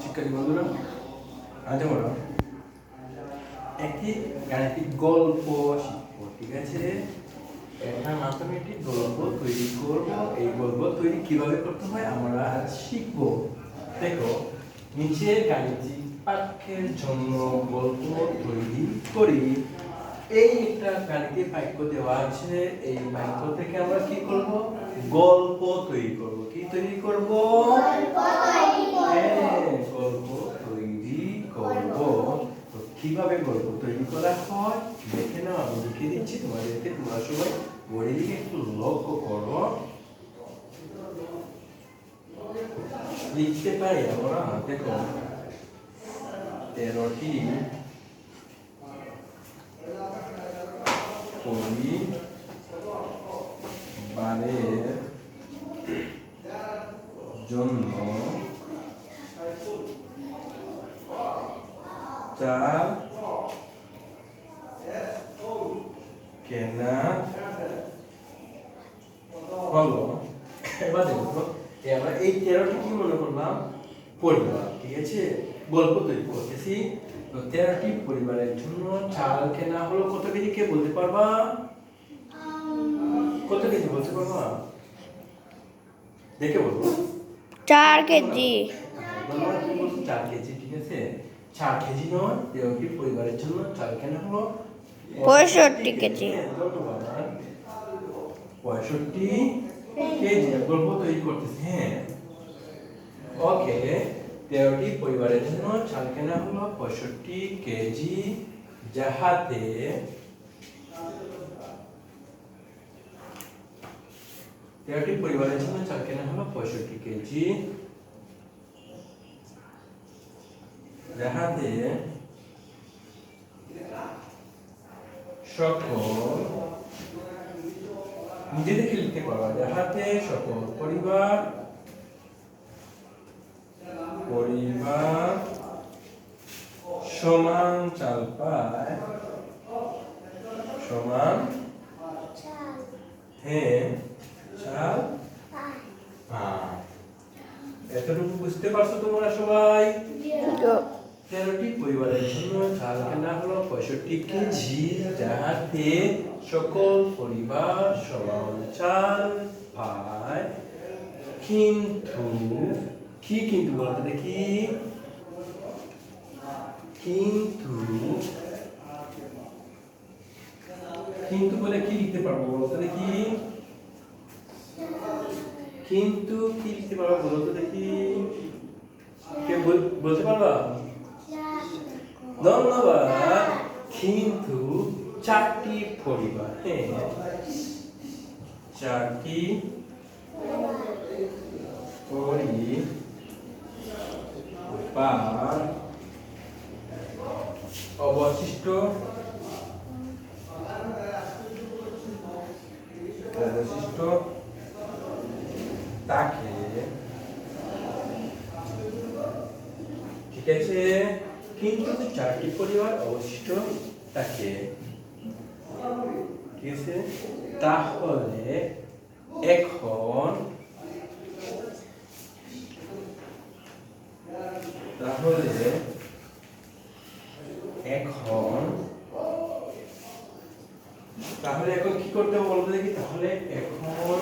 শিক্ষার্থী বন্ধুরা, আজ আমরা একটি গাণিতিক গল্প শিখব, ঠিক আছে? মাধ্যমে একটি গল্প তৈরি করব, এই গল্প তৈরি কীভাবে করতে হয় আমরা আজ শিখব। দেখো গাণিতিক পাঠ্যের জন্য গল্প তৈরি করি। এই একটা গাণিতিক বাক্য দেওয়া আছে, এই বাক্য থেকে আমরা কি করব? গল্প তৈরি করব। তৈরি করব? হ্যাঁ, গল্প তৈরি করব। তো কীভাবে গল্প তৈরি করা হয়? দেখে নাও আমি লিখে দিচ্ছি তোমাদেরকে তোমরা সবাই বোর্ডের দিকে একটু লক্ষ্য করো। লিখতে পারি আমরা দেখো। তেরোটি পরিবারের জন্য চাল কেনা হলো। এবার দেখো আমরা এই তেরোটি কি মনে করলাম? পরিবার ঠিক আছে? গল্প তৈরি করতেছি। তো তেরোটি পরিবারের জন্য চাল কেনা হলো কত কেজি? কে বলতে পারবা? কত কেজি বলতে পারবা? দেখে বলব। চার কেজি কি? চার কেজি ঠিক আছে চার কেজি নয় তেরোটি পরিবারের জন্য চাল কেনা হলো পঁয়ষট্টি কেজি। পঁয়ষট্টি কেজি গল্প তৈরি করতেছি হ্যাঁ ওকে তেরোটি পরিবারের জন্য চাল কেনা হলো পঁয়ষট্টি কেজি যাহাতে তেরোটি পরিবারের জন্য চাল কেনা হলো পঁয়ষট্টি কেজি। যাহাতে সকল নিজে লিখতে পারবা। যাহাতে সকল পরিবার পরিবার সমান চাল পায় সমান হ্যাঁ। চাল পায় এতটুকু বুঝতে পারছ তোমরা সবাই? তেরোটি পরিবারের জন্য চাল কেনা হলো পঁয়ষট্টি কেজি যাহাতে সকল পরিবার সমান চাল পায়। কিন্তু কি কিন্তু বলতে দেখি? কিন্তু কিন্তু বলে কি লিখতে পারব বলতে দেখি? কিন্তু কি লিখতে পারব বলতে দেখি। কে বল- বলতে পারবা? ধন্যবাদ। কিন্তু চারটি পরিবার হ্যাঁ। চারটি পরিবার অবশিষ্ট। অবশিষ্ট তাকে ঠিক আছে? কিন্তু চারটি পরিবার অবশিষ্ট থাকে ঠিক আছে? তাহলে এখন তাহলে এখন তাহলে এখন কি করতে বলতে দেখি? তাহলে এখন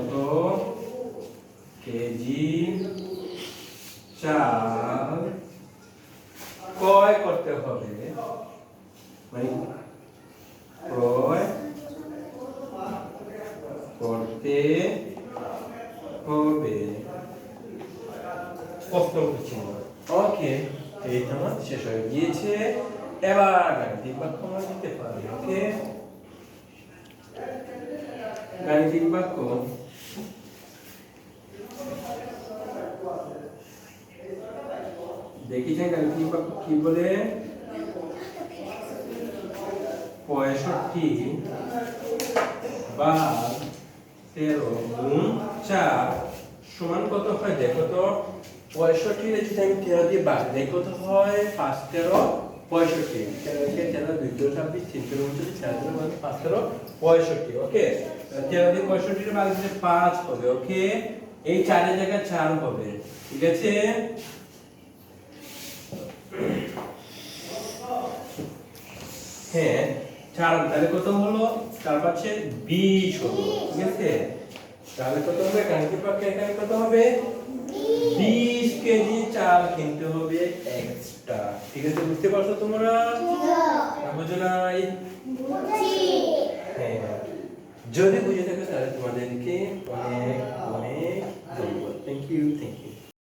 কত? কেজি চাল ক্রয় করতে হবে। মানে ক্রয় করতে হবে। প্রশ্ন চিহ্ন ওকে, এই তোমার শেষ হয়ে গিয়েছে। এবার গাণিতিক বাক্য আমরা দিতে পারি, ওকে? গাণিতিক বাক্য দেখেছেন বাক্য কি বলে? পঁয়ষট্টি বা তেরো গুণ চার সমান কত হয়? দেখো তো, পঁয়ষট্টি যদি আমি তেরো দিয়ে বাদ দেয় কত হয়? পাঁচ তেরো, পঁয়ষট্টি। তেরো তেরো, দুই ছাব্বিশ, তিন তেরো পাঁচ তেরো, পঁয়ষট্টি, ওকে? তেরো দিয়ে পঁয়ষট্টির বাদ পাঁচ হবে, ওকে? এই চারের জায়গায় চার হবে, ঠিক আছে? হ্যাঁ চার, তাহলে কত হলো, চার পাচ্ছে বিশ হলো ঠিক আছে? তাহলে কত হবে গাণিতিক পক্ষে? এখানে কত হবে? বিশ কেজি চাল কিনতে হবে এক্সট্রা, ঠিক আছে? বুঝতে পারছ তোমরা? বুঝো নাই? হ্যাঁ যদি বুঝে থাকো তাহলে তোমাদেরকে অনেক অনেক ধন্যবাদ। Thank you thank you